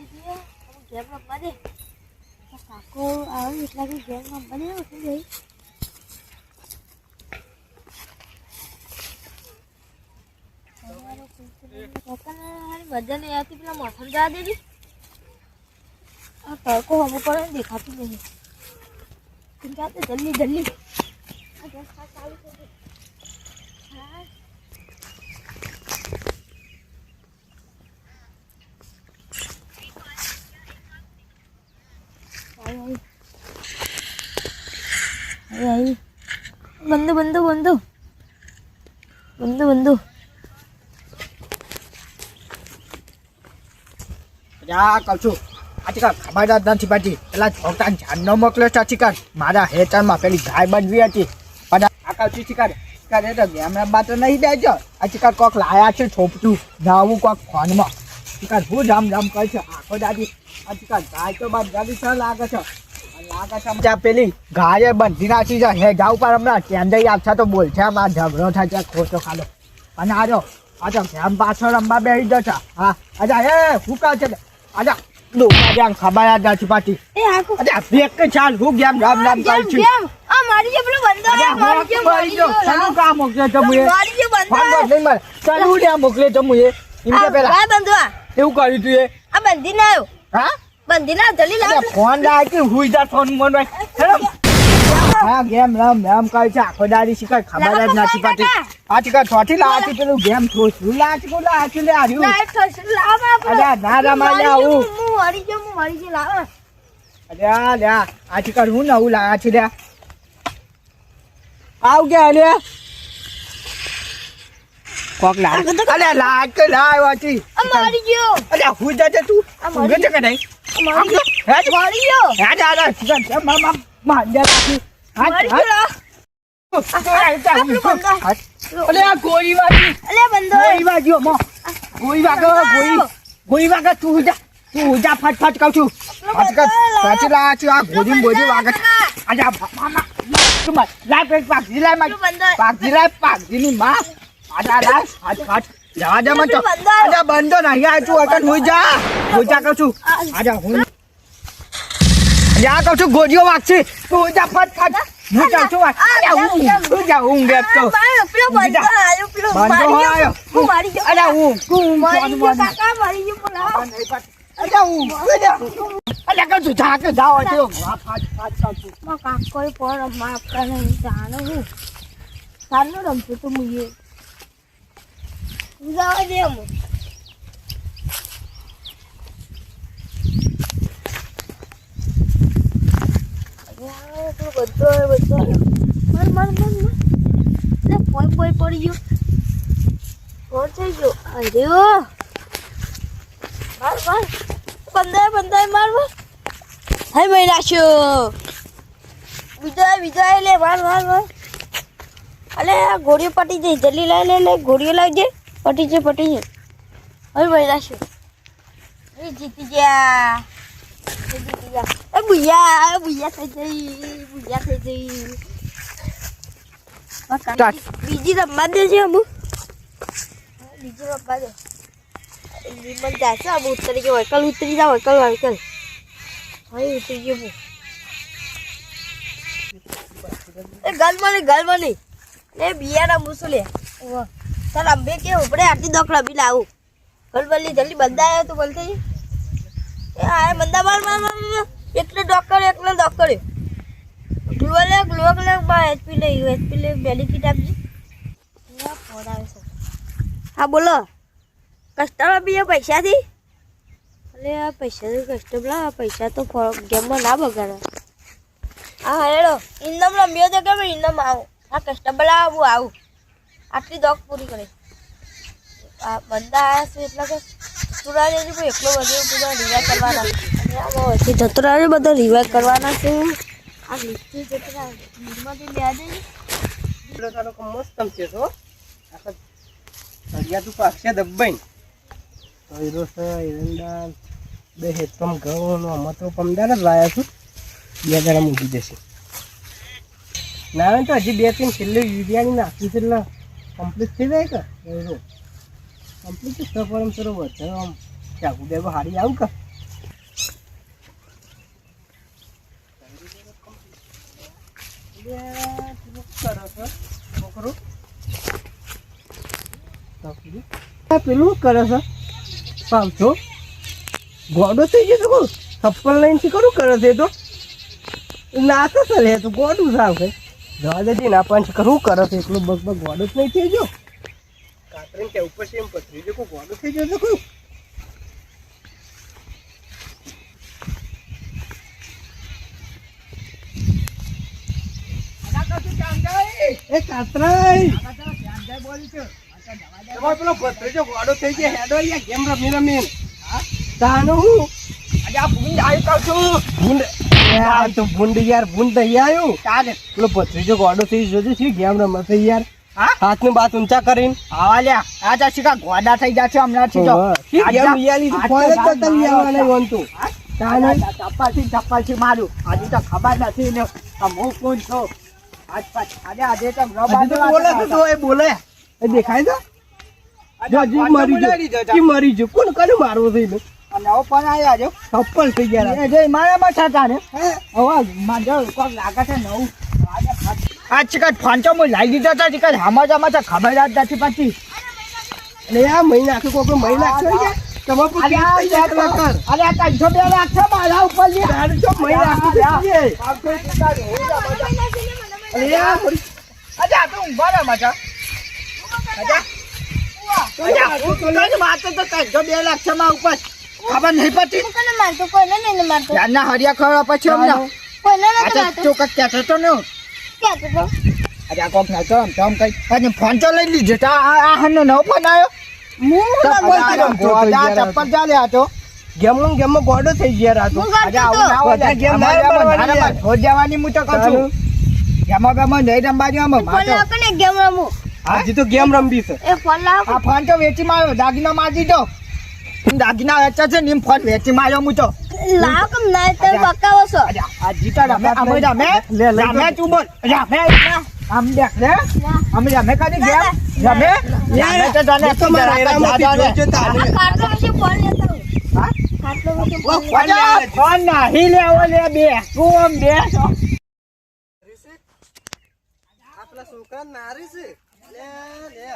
દીધી હે. હવે ગેમ રમવા દે આ કાકો આવે એટલા કે ગેમ રમવા દે ઉઠી ગઈ કાકાને મજા નહીં આવતી પેલા મોસમ જવા દેજી આ તડકો દેખાતું નહીં તું જાતે જલ્દી જલ્દી હા Ay. બંધુ બંધુ બંધુ બંધુ બંધુ મોકલ્યો છે મારા હેચરમાં પેલી ગાય બાંધવી હતી પણ આ છું ચીકર ચીકર તો ગેમ રમવા તો નહીં દેજો આચીકા કોક લાયા છે છોપટું જાવું કોક ફોનમાં ચીકાર હું જામ જામ કહે છે આખો દાદી આ ગાય તો બંધાવી છે લાગે છે. લાગે છે પેલી ગાયે બંધી નાખી છે. હે જાવ પર હમણાં. કેન્દ્ર આપશે તો બોલ. છે આમાં ઝઘડો થાય ખોટો ખાલો. અને આજો આજો ગેમ પાછળ રમવા બેસી જશે. હા. અજા હે હું કા છે? ડોકા જામ ખબર જ નથી પાટી એ આખો અરે બેક ચાલ હું ગેમ રામ રામ કેમ છું. આ મારી જે પેલો બંધો આ મારી જે મારી જો સનુ કા મોકલે તો મુએ? મારી જે બંધો નહીં માર સનુ ને મોકલે તો મુએ? કે પેલા. આ બંધો એવું કર્યું તું એ? આ બંધી ના આવ્યો. હા? બંધી ના જલ્દી લાવ ફોન લાગે કે હુઈ જા ફોન મન ભાઈ. હા ગેમ રામ રામ છે. આખો દાડી શીખાય ખબર જ નથી પડતી. આ છોટી લાવતી પેલું ગેમ થોડું લાવતી કોણ લાવતી લે આર્યું. લાઈટ થશે લાવ અરે ના લે આવું. હું મરી ગયો હું મરી ગયો લાવ. અરે લે આ હું નવું લે. આવ અલે કોક લાવ અલે મરી ગયો. અલે હું જાતે તું આ ઊંઘે છે કે નહીં? ગયો. હે મરી ગયો. હે જ મા મા મા મરી ગયો. અલે આ ગોળી વાગી. અલે બંધો ગોળી વાગ્યો મો. ગોળી વાગો ગોળી. ગોળી વાગે તું જા. તું જા ફટ ફટ કહું છું. ફટ કર સાચી લા છે. આ ગોળી ગોળી વાગે આજા મામા તું મત લા પેક મતમાં આજા લા ફટ ફટ જવા દે. આજા બંધો નહીં. આ તું અટન હોઈ જા. હું જા કહું છું. આજા હું યા કહું છું. ગોળીઓ વાગશે. તું જા ફટ ફટ. હું જાઉં છું આજા હું તું જા હું બેઠો પેલો બંધો આવ્યો પેલો બંધો આવ્યો. હું મરી ગયો. અરે હું તું મરી ગયો કાકા મરી ગયો બોલાવો અરે હું અરે કહું છું. જા કે જાઓ છે ફાટ ફાટ કહું છું. માં કાકોએ પણ માફ કરે જાણે હું સારું રમતું તું મુએ જવા દે બધો બધો. માર, માર, માર, માર. પોય, પોય પડી ગયો. કોણ થઈ ગયો? અર્યો. માર, માર. બંધાય, બંધાય, માર, માર. હાય ભાઈ નાખ્યો બીજા બીજો લે માર માર માર અલે આ ઘોડીઓ પાટી જઈ જલ્દી લાય લે લે ઘોડીઓ લાવજે પટી છે પટી છે. હવે ભાઈ લાશો એ જીતી ગયા. જીતી ગયા. એ બુયા એ બુયા થઈ જઈ બુયા થઈ જઈ બીજી રમવા દે છે બીજી રમવા દે. લીમન જાય છે અમુ ઉતરી ગયો વૈકલ ઉતરી જા વૈકલ વૈકલ હવે ઉતરી ગયો હું. એ ગલમણી ગલમણી એ બિયાના મુસુ લે. ચાલ અંબે કે ઉપડે આટલી દોકડા બી લાવું. ગલબલી જલ્દી બંધ આવ્યો તો થઈ એ આ બંધા માર માર. એકલો ડોક્ટર એકલો ડોક્ટર. ગ્લુઅ લે ગ્લુઅ લે, બા એચપી લે એચપી લે બેલી કીટ આપજી. હા, બોલો. કસ્ટમર બી પૈસાથી? અરે આ પૈસાથી કસ્ટમર આ પૈસા તો ગેમમાં ના બગાડે. હા, હેડો. ઇન્દમ રમ્યો તો કેમ ઇન્દમ આવું? આ કસ્ટમર આવું આવું. આટલી દોગ પૂરી કરી. આ બંદા આવ્યા છે એટલે કે સુરા જેજી એટલો બધો બધા રિવાઇવ કરવાના અને વચ્ચે જતો રહ્યો બધા રિવાઇવ કરવાના છે. આ લીટી જતો રહ્યો નીરમાંથી બે દે તારો મસ્ત છે તો. આખા સળિયા તું પાકશે દબાઈ તો છે એરંડા બે હેતમ ઘઉં નો તો પમદાર જ લાયા છું. બે જણા મૂકી દેશે. ના, તો હજી બે, ત્રણ છેલ્લે યુરિયાની નાખી છે એટલે કમ્પ્લીટ થઈ જાય કે? કમ્પ્લીટ સફરમ સરોવર થયો આમ ચાકુ દેવો હારી આવું કે? પેલું કરે છે? પામસો ગોડો થઈ ગયો છે સફળ લઈને શું કરું કરે છે તો? ના સર હે તો ગોડું સાવ કઈ જવા દેજે ના પાંચ કરું કરો છો? એટલું બગ બગ ગોડો જ નહીં થઈ ગયો. કાતરીને કે ઉપર છે એમ પથરી જો કોઈ ગોડો થઈ ગયો કોઈ? એ કાતરાઈ તમારો ગોડો થઈ ગયો, હેડો ગેમ રમી રમી તાનું આજે આ ભૂંડ આવી છું ભૂંડ તો ભૂંડ યાર ભૂંડ નહીં આવ્યું ચાલે. પેલો ભત્રીજો ગોડો થઈ જોજો છે ગેમ રમે યાર? હા? હાથનું બાત ઊંચા કરીને. આવા લ્યા. આ જા શીખા ગોડા થઈ જશે હમણાં થી તો. ગેમ યાલી આ ફોન જ કરતા લઈ આવવાના હોય તાને? ચપ્પલથી મારું. આજે તો ખબર નથી ને. હું કોણ છો? આજ પાછ આજે આજે તો રબા હજી તો બોલે તો એ બોલે. દેખાય છે જો જી મરી જો જી મરી જો કોણ કને મારવો થઈ નવો પણ આવ્યા જો. ચપ્પલ થઈ ગયા. એ જે મારા માં થતા ને. હવે માજો કોક લાગે છે નવું. આ ચિકટ ફાંચો મો લાઈ દીધા હતા ચિકન હમાજામાં તો ખબર જ નથી પછી એટલે આ મહિના આખો કોક મહિના આખો તમે પૂછી અરે આ ત્રણસો બે લાખ છે મારા ઉપર જે તારે જો મહિના આખી હું મજા. અરે આ મરી તો ઊંભા રહે મજા. અરે તો લઈને વાતો તો ત્રણસો બે લાખ છે મારા ઉપર. ખબર નહીં પડતી? કોને મારતો કોને નહીં મારતો. ધ્યાનના હરિયા ખવડા પછી અમને. કોને આ મારતો. તો કક કહેતો તો ને ક્યાં તો અરે આ કોક નતો આમ તો આમ કઈ. અને ફોન તો લઈ લીધો. તો આ હનો નવો ફોન આવ્યો. હું ના બોલ તો આ ચપ્પલ ચાલે આ તો. ગેમમાં ને ગેમમાં ગોડો થઈ ગયા રાતો. આજે આવું ના હોય ગેમ ના રમવાની જવાની હું તો કહું છું. ગેમો ગેમો નહીં રમવાની આમાં ફોન માટો. ગેમ રમું. હજી તો ગેમ રમવી છે. એ ફોન લાવ. આ ફોન તો વેચી માર્યો દાગીના મારી દીધો દાગીના વેચા છે ને એમ ફોન વેચી માર્યો હું તો લાવ કમ ના તે બકાવો છો? આ જીતા રમે અમે રમે લે, લે, રમે લે. તું બોલ. રમે આમ દેખ રે ના. અમે રમે કદી ગેમ રમે રમે તો જાને તો મારા એરામાંથી જા, જા, જોજો જા. કાટલો પછી ફોન લેતો હા? કાટલો વિશે ફોન લેતો. ફોન અલ્યા, લે. ફોન નાહી લેવો લે બે. તું આમ બે છો. આપણા છોકરા નારી છે. લે લે.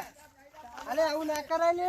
અલે આવું ના કરાય લે.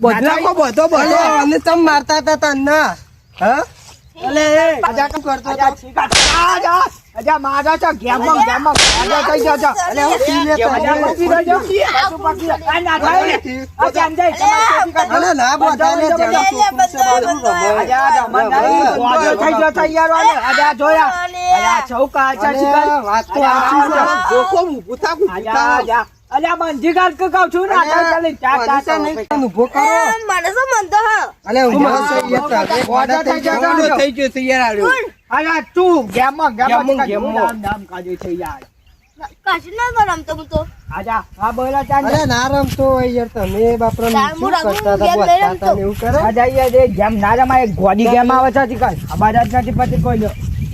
બધો બધો અને તમે મારતા હતા તને હા અલે કરતો અજા મારા છો ગેમમાં ગેમમાં આજા થઈ ગયો છો અલે હું અજા. પાછું આ ના થાય. તમારે ના અજા થઈ ગયો છે યાર. અજા જોયા અજા ચૌકા અજા વાત તો અજા છે. અજા. અજા અજા બંધી કાઢ કે કહું છું ને? આ તો ચાલી ચા ચા અનિતા તો નહીં પૈસા. કરો. મને શું મનતો હ અલે ઊભો છે, યાર, ઊભો તારે ઊભો ગોડા થઈ થઈ ગયો. થઈ ગયો છે, યાર, આડ્યો. તું ગેમમાં ગેમમાં, ગેમમાં ગેમમાં. નામ નામ છે યાર. કશું ના તો તો. આજા હા બોલા ચાલ અરે ના હોય યાર તમે બાપરા શું કરતા હતા ગેમ હતા એવું કરે? આજા યાર એ ગેમ ના રમાય એક ગોડી ગેમ આવે છે ચિકન ખબર નથી પડતી કોઈ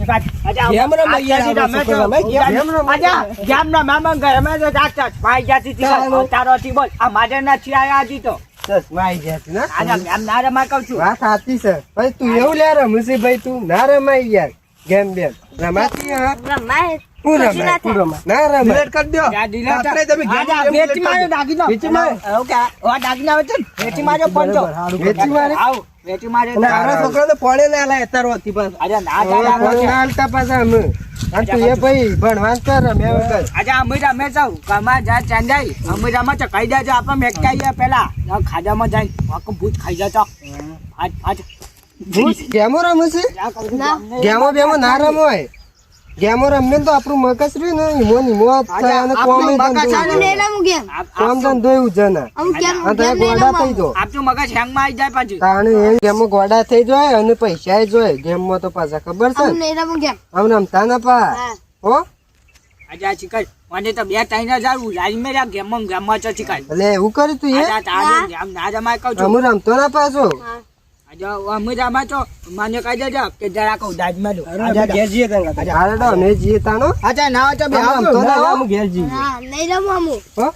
નો રમાય યાર, છોકરા રમાય, ગેમ રમાય. આજા ગેમ ના મામા ગમે તો ચાચ ચાચ ભાઈ જાતી ચાલો. ચિકન તારો થી બોલ. આ મારે નથી આયા હજી તો. ચશ્મા આઈ ગયા છે, ના? આજા ગેમ ના રમાય કહું છું. વાત સાચી છે. ભાઈ તું એવું લે રમુસી ભાઈ તું ના રમાય યાર. ગેમ બેમ. રમાતી હા રમાય. હું રમાય ના. રમાય. ના રમાય. કરી દો રાત્રે તમે ગેમ આજા રમી વેચી માર્યો દાગીનો. વેચી માર્યો? ઓકે ઓ દાગીનો આવે છે ને, વેચી માર્યો પંચો. વેચી માર્યો? આવ. છોકરાને પડે ના લાય અત્યારે હોતી પાછું. અરે ના ના હાલતા પાછા અમે. અને તું એ ભાઈ ભણવાન કર રમ્યા વગર. આજે રમે કમા જા ચાંદાઈ. રમે પેલા ખાજામાં જાય. આખું ભૂત ખાઈ જતો ફાટ ફાટ. ભૂત? ગેમો રમે છે? ગેમો બેમો ના રમોય ગેમો રમીએ તો આપણું મગજ રહ્યું ને ઈમો ઈમો અને કોમ મગજ આમ નહીં રમું ગેમ. કોમ ધંધો એવું છે ને. આમ કેમ આ તો ગેમ નહીં ગોડા થઈ જો. આપણું મગજ હેંગમાં આવી જાય પાછું. તાણે એ ગેમો ગોડા થઈ જાય અને પૈસા જોય. ગેમમાં તો પાછા ખબર છે આમ ને નહીં રમું ગેમ. આમ રમતા ના પા હો. આજે મને તો બે ત્રણ હજાર ઉલાડી મેળ્યા ગેમમાં ગેમમાં છો ચિકન. એટલે એવું કર્યું તું એ? આજે ના જમાય કહું છું. રમતો ના પાછો? અમે જઈએ તાનો અચ્છા ના તો ઘેર જઈએ. હા નહીં રમું હો?